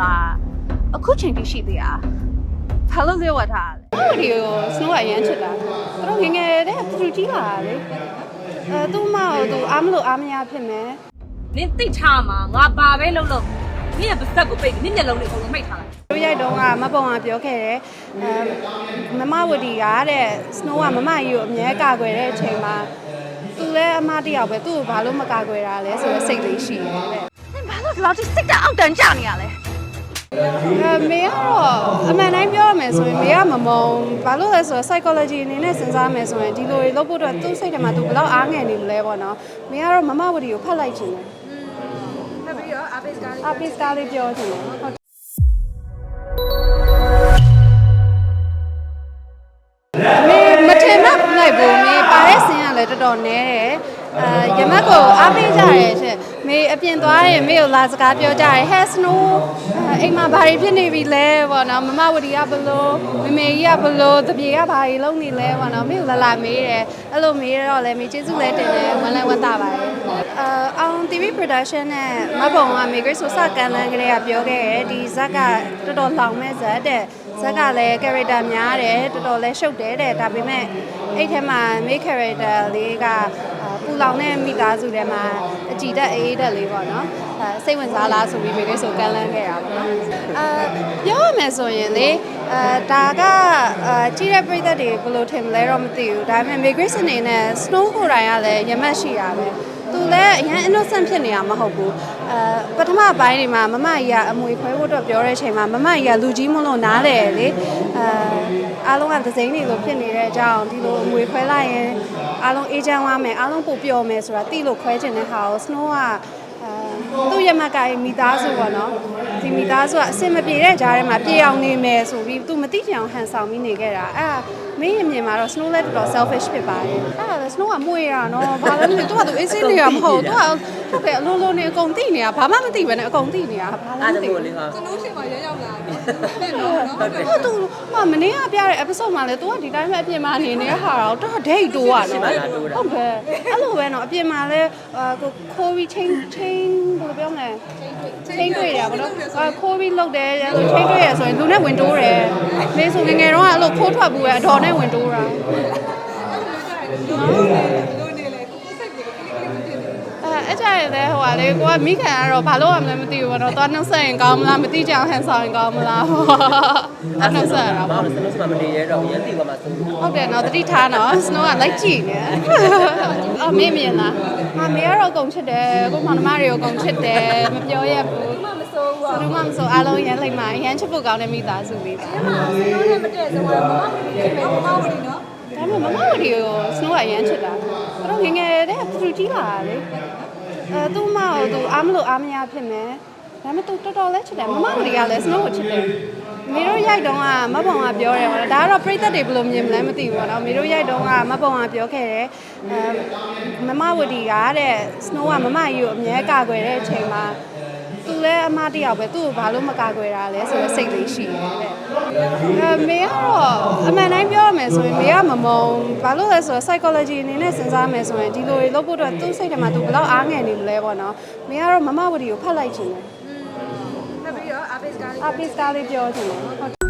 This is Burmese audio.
သားအခုချိန်ထိရှိသေးတာဘာလို့လဲဝတ်ထားလဲအဲ့ဒီကိုစနိုးကအရန်ချစ်တာသူတို့ငယ်ငယ်တည်းကသူကြီးလာတာလေအဲသူ့မကိုသူအားမလို့အားမရဖြစ်မယ်နင်သိထားမှာငါဘာပဲလုပ်လို့နင်ရဲ့ပါသက်ကိုပိတ်နင်မျက်လုံးလေးအကုန်လုံးမိတ်ထားလိုက်တို့ရိုက်တုန်းကမပုံကပြောခဲ့တယ်အဲမမဝတီကတဲ့စနိုးကမမကြီးကိုအမြဲကာကွယ်တဲ့အချိန်မှာသူလည်းအမတယောက်ပဲသူ့ကိုဘာလို့မကာကွယ်တာလဲဆိုတော့စိတ်လေးရှိတယ်တဲ့နင်ဘာလို့ဒီလောက်ထိစိတ်တအောက်တန်းကြနေရလဲ အမေကတော့အမှန်တိုင်းပြောရမယ်ဆိုရင်မေကမမုံဘာလို့လဲဆိုတော့ psychology အနေနဲ့စဉ်းစားမယ်ဆိုရင်ဒီလိုတွေလုပ်ဖို့အတွက်သူ့စိတ်ထဲမှာသူဘယ်လောက်အားငယ်နေမလဲပေါ့နော်မေကတော့မမဝတီကိုဖတ်လိုက်ချင်တယ်ထပ်ပြီးတော့အာဘစ်ကားလေးအပိစကားလေးပြောချင်တယ်ဟုတ်မေမထင်မှတ်လိုက်ဘူးမေပါတဲ့စင်ကလည်းတော်တော်နဲတယ်အဲရမက်ကိုအားပေးကြတယ်ရှင် မေအပြင်သွားရင်မေကိုလာစကားပြောကြတယ် has no အိမ်မှာဘာတွေဖြစ်နေပြီလဲပေါ့နော်မမဝတီကဘလို့မမေကြီးကဘလို့တပြေကဘာတွေလုပ်နေလဲပေါ့နော်မေကိုလာလာမေးတယ်အဲ့လိုမေးတော့လည်းမေကျေးဇူးလည်းတင်တယ်ဝမ်းလည်းဝမ်းသာပါတယ်အဲအောင် TV production နဲ့မဘုံကမေဂရိတ်ဆိုစကန်လန်းကလေးကပြောခဲ့တယ်ဒီဇက်ကတော်တော်လောင်မဲ့ဇက်တဲ့ဇက်ကလည်း character များတယ်တော်တော်လည်းရှုပ်တယ်တဲ့ဒါပေမဲ့အဲ့ထဲမှာ main character လေးကအာ ပူလောင်တဲ့မိသားစုထဲမှာအကြည်တက်အေးတက်လေးပေါ့နော်အဲစိတ်ဝင်စားလားဆိုပြီးမေဂရိတ်ဆိုကန်လန်းခဲ့တာပေါ့နော်အဲပြောရမယ်ဆိုရင်လေ အဲဒါကအာကြီးတဲ့ပြည်သက်တွေဘယ်လိုထင်မလဲတော့မသိဘူးဒါပေမဲ့မေဂရိတ်အနေနဲ့ snow ကိုယ်တိုင်ကလည်းရမတ်ရှိတာပဲသူလည်းအရင် innocent ဖြစ်နေတာမဟုတ်ဘူးအဲပထမပိုင်းတွေမှာမမကြီးကအမွေခွဲဖို့တော့ပြောတဲ့အချိန်မှာမမကြီးကလူကြီးမလို့နားတယ်လေအဲအားလုံးကသစိမ့်တွေလိုဖြစ်နေတဲ့အကြောင်းဒီလိုအမွေခွဲလိုက်ရင်အားလုံးအေးချမ်းသွားမယ်အားလုံးပိုပျော်မယ်ဆိုတာသိလို့ခွဲချင်တဲ့ဟာကို snow ကအဲ သူ့ရမကရဲ့မိသားစုပေါ့နော်ဒီမိသားစုကအဆင်မပြေတဲ့ကြားထဲမှာပြေအောင်နေမယ်ဆိုပြီးသူမသိချင်အောင်ဟန်ဆောင်ပြီးနေခဲ့တာအဲ့ဒါမင်းရဲ့မြင်မှာတော့ snow လည်းတော်တော် selfish ဖြစ်ပါတယ်အဲ့ဒါလည်း snow ကမွေးရနော်ဘာလဲမသိသူကသူအေးစင်းနေတာမဟုတ်သူက ဟုတ်တယ်အလိုလိုနေအကုန်သိနေရဘာမှမသိပဲနဲ့အကုန်သိနေရဘာလို့အဲ့မဒါသိဘူး မို့လေးဟာကျွန်တော်ရှင်မှာရရောက်လာတယ်။လက်တော့နော်ဟုတ်တယ်။ဟုတ်သူဟိုမနေ့ကပြတဲ့ episode မှာလည်း तू ကဒီတိုင်းပဲအပြင်မှာနေနေတဲ့ဟာတော့တော် date တိုးရရှင်မနော်လာတိုးတာဟုတ်ကဲ့အဲ့လိုပဲနော်အပြင်မှာလည်းအာကိုခိုးပြီး chain chain ဘယ်လိုပြောမလဲ chain တွေ့ရပါတော့အာခိုးပြီးလောက်တယ်ရဆို chain တွေ့ရဆိုရင်သူနဲ့ဝင်တိုးတယ်နေဆိုငယ်ငယ်တော့အဲ့လိုခိုးထွက်ဘူးပဲအတော်နဲ့ဝင်တိုးတာ။အဲ့လိုမျိုးကြတယ်ကျွန်တော် အဲအဲ့ကြရတဲ့ဟိုကလေကိုကမိခံကတော့ဘာလို့ရမလဲမသိဘူးပေါ့တော့သွားနှုတ်ဆက်ရင်ကောင်းမလားမသိကြအောင်ဟန်ဆောင်ရင်ကောင်းမလားပေါ့အဲ့နှုတ်ဆက်ရတာမောပေါ့င်လည်းစလုံးစမမနေရတော့ရန်တီကမှသုံးဟုတ်တယ်နော်တတိထားနော် snow ကလိုက်ကြည့်နေအော်မေ့မြင်လားဟာမေကတော့အကုန်ချစ်တယ်ကိုမောင်နှမတွေကိုအကုန်ချစ်တယ်မပြောရဘူးမမစိုးဘူးဘူးမမစိုးအားလုံးရမ်းလိုက်မှရမ်းချစ်ဖို့ကောင်းတဲ့မိသားစုလေးပါမှာစနိုးနဲ့မတည့်ဆုံးတော့မမဝတီမမဝတီနော်ဒါပေမဲ့မမဝတီကို snow ကရမ်းချစ်တာသူတို့ငယ်ငယ်တည်းကသူကြီးလာတာလေ အဲသူ့မကိုသူအားမလို့အားမရဖြစ်မယ်ဒါပေမဲ့သူတော်တော်လေးချစ်တယ်မမဝတီကလည်း snow ကိုချစ်တယ်မေတို့ရိုက်တုန်းကမဘုံကပြောတယ်ပေါ့နော်ဒါကတော့ပြိသက်တွေဘယ်လိုမြင်မလဲမသိဘူးပေါ့နော်မေတို့ရိုက်တုန်းကမဘုံကပြောခဲ့တယ်အဲမမဝတီကတဲ့ snow ကမမကြီးကိုအမြဲကာကွယ်တဲ့အချိန်မှာ သူလည်းအမတယောက်ပဲသူ့ကိုဘာလို့မကာကွယ်တာလဲဆိုတော့စိတ်လေးရှိတယ်တဲ့အဲမေကတော့အမှန်တိုင်းပြောရမယ်ဆိုရင်မေကမမုံဘာလို့လဲဆိုတော့ psychology အနေနဲ့စဉ်းစားမယ်ဆိုရင်ဒီလိုတွေလုပ်ဖို့အတွက်သူ့စိတ်ထဲမှာသူဘယ်လောက်အားငယ်နေမလဲပေါ့နော်မေကတော့မမဝတီကိုဖတ်လိုက်ချင်တယ်ထပ်ပြီးတော့အာဘစ်ကားလေးအပိစကားလေးပြောချင်တယ်ဟုတ်